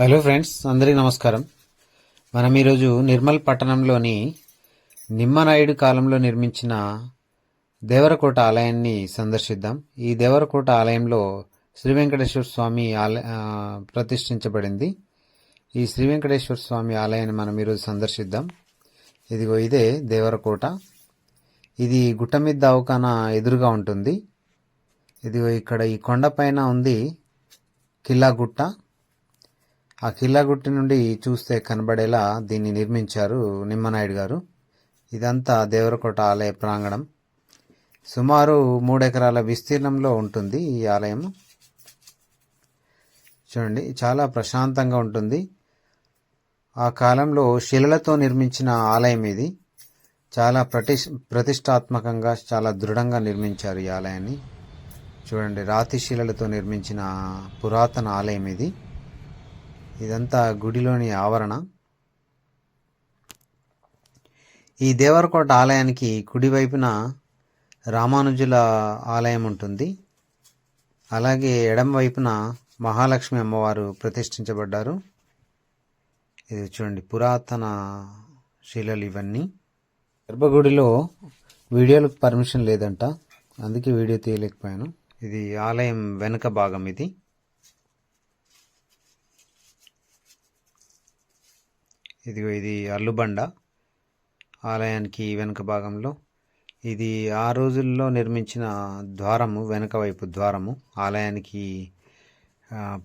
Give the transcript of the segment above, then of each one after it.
Hello friends అందరికీ నమస్కారం. మనం ఈరోజు నిర్మల్ పట్టణంలోని నిమ్మనాయుడు కాలంలో నిర్మించిన దేవరకోట ఆలయాన్ని సందర్శిద్దాం. ఈ దేవరకోట ఆలయంలో శ్రీ వెంకటేశ్వర స్వామి ఆలయ ప్రతిష్ఠించబడింది. ఈ శ్రీ వెంకటేశ్వర స్వామి ఆలయాన్ని మనం ఈరోజు సందర్శిద్దాం. ఇదిగో ఇదే దేవరకోట. ఇది గుట్ట మీద అవకాన ఎదురుగా ఉంటుంది. ఇదిగో ఇక్కడ ఈ కొండపైన ఉంది కిల్లా గుట్ట. ఆ కిల్లాగుట్టి నుండి చూస్తే కనబడేలా దీన్ని నిర్మించారు నిమ్మనాయుడు గారు. ఇదంతా దేవరకోట ఆలయ ప్రాంగణం. సుమారు మూడెకరాల విస్తీర్ణంలో ఉంటుంది ఈ ఆలయం. చూడండి చాలా ప్రశాంతంగా ఉంటుంది. ఆ కాలంలో శిలలతో నిర్మించిన ఆలయం ఇది. చాలా ప్రతిష్ ప్రతిష్టాత్మకంగా చాలా దృఢంగా నిర్మించారు ఈ ఆలయాన్ని. చూడండి రాతి శిలలతో నిర్మించిన పురాతన ఆలయం ఇది. ఇదంతా గుడిలోని ఆవరణ. ఈ దేవరకోట ఆలయానికి కుడివైపున రామానుజుల ఆలయం ఉంటుంది. అలాగే ఎడం వైపున మహాలక్ష్మి అమ్మవారు ప్రతిష్ఠించబడ్డారు. ఇది చూడండి పురాతన శిలలు ఇవన్నీ. గర్భగుడిలో వీడియోలకు పర్మిషన్ లేదంట అందుకే వీడియో తీయలేకపోయాను. ఇది ఆలయం వెనుక భాగం ఇది. ఇదిగో ఇది అల్లుబండ ఆలయానికి వెనుక భాగంలో. ఇది ఆ రోజుల్లో నిర్మించిన ద్వారము వెనుక వైపు ద్వారము ఆలయానికి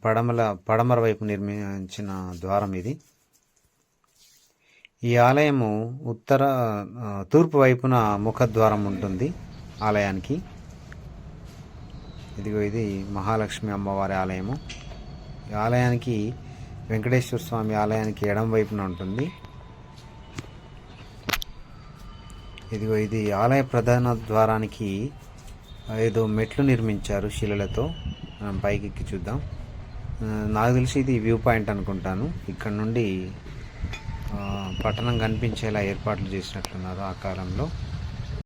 పడమల పడమర వైపు నిర్మించిన ద్వారం ఇది. ఈ ఆలయము ఉత్తర తూర్పు వైపున ముఖద్వారం ఉంటుంది ఆలయానికి. ఇదిగో ఇది మహాలక్ష్మి అమ్మవారి ఆలయము. ఈ ఆలయానికి వెంకటేశ్వర స్వామి ఆలయానికి ఎడం వైపున ఉంటుంది. ఇదిగో ఇది ఆలయ ప్రధాన ద్వారానికి ఏదో మెట్లు నిర్మించారు శిలలతో. మనం పైకి ఎక్కి చూద్దాం నాకు తెలిసి ఇది వ్యూ పాయింట్ అనుకుంటాను. ఇక్కడ నుండి పట్టణం కనిపించేలా ఏర్పాట్లు చేసినట్లున్నారు ఆ కాలంలో.